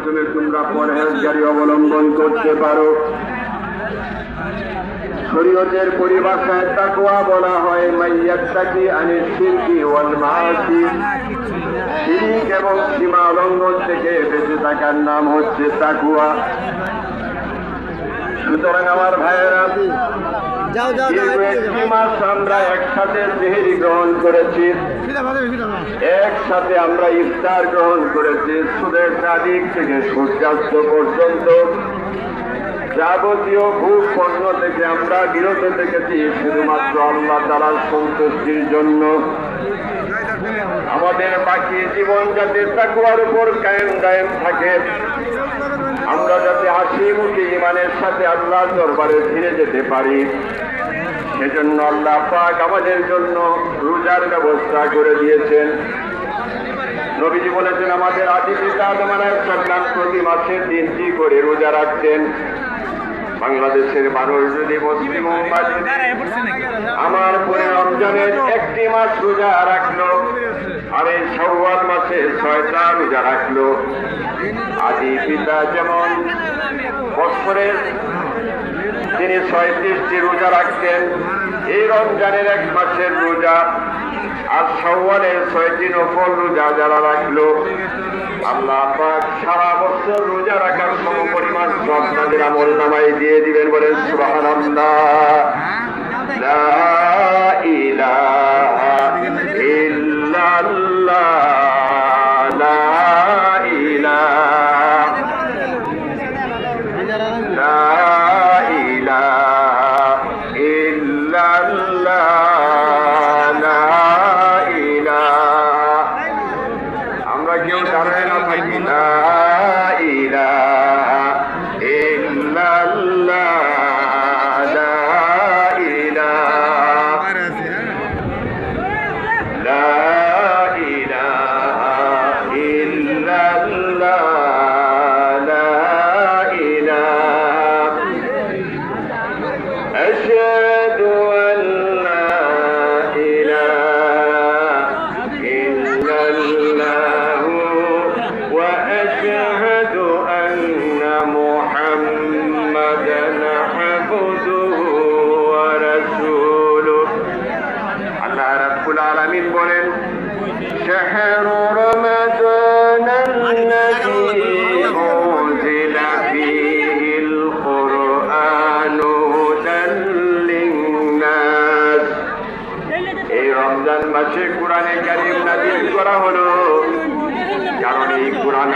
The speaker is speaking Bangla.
মাধ্যমে তোমরা পরহেজগারি অবলম্বন করতে পারো। শরীয়তের পরিভাষায় তাকওয়া বলা হয়, মাইয়াত্তাকি আনিস শিরকি ওয়াল মাআসি। শিরিক এবং সীমা লঙ্ঘন থেকে বেঁচে থাকার নাম হচ্ছে তাকুয়া সুতরাং আমার ভাইয়েরা একটি মাস আমরা একসাথে গ্রহণ করেছি। একসাথে আমরা ইফতার গ্রহণ করেছি। সুদের তারিখ থেকে সূর্যাস্ত পর্যন্ত। যাবতীয় ভূপ পণ্য থেকে আমরা বিরত থেকেছি শুধুমাত্র আল্লাহ তালার সন্তুষ্টির জন্য। আমাদের বাকি জীবন যাতে তাকুয়ার উপর কায়েম গায়েম থাকে। আমরা যাতে হাসি মুখে ইমানের সাথে আল্লাহ দরবারে ফিরে যেতে পারি সেজন্য আল্লাহ পাক আমাদের জন্য রোজার ব্যবস্থা করে দিয়েছেন। নবীজি বলেছেন আমাদের আদি পিতা আদম আলাইহিসসালাম প্রতি মাসে তিনটি করে রোজা রাখতেন। বাংলাদেশের মানুষ যদি মুসলিম আমার পরে রমজানের একটি মাস রোজা রাখল আর এই সওয়াল মাসে ছয়টা রোজা রাখল। আদি পিতা যেমন বছরের তিনি ছয়ত্রিশটি রোজা রাখতেন, এই রমজানের এক মাসের রোজা আর সওয়ালের ছয়টি নফল রোজা যারা রাখল, আল্লাহ পাক সারা বছর রোজা রাখার সম পরিমাণ সব তাদের আমল নামাই দিয়ে দিবেন বলেন সুবহানাল্লাহ। আমরা কেউ দাঁড়ায় না থাকি লা ইলাহা ইল্লাল্লাহ লা ইলাহা লা ইলাহা ইল্লাল্লাহ লা ইলাহা أشهد রব্বুল আলামিন বলেন شهر রমজান মাসে কোরআনে কারিম করা হলো। কারণ এই কোরআন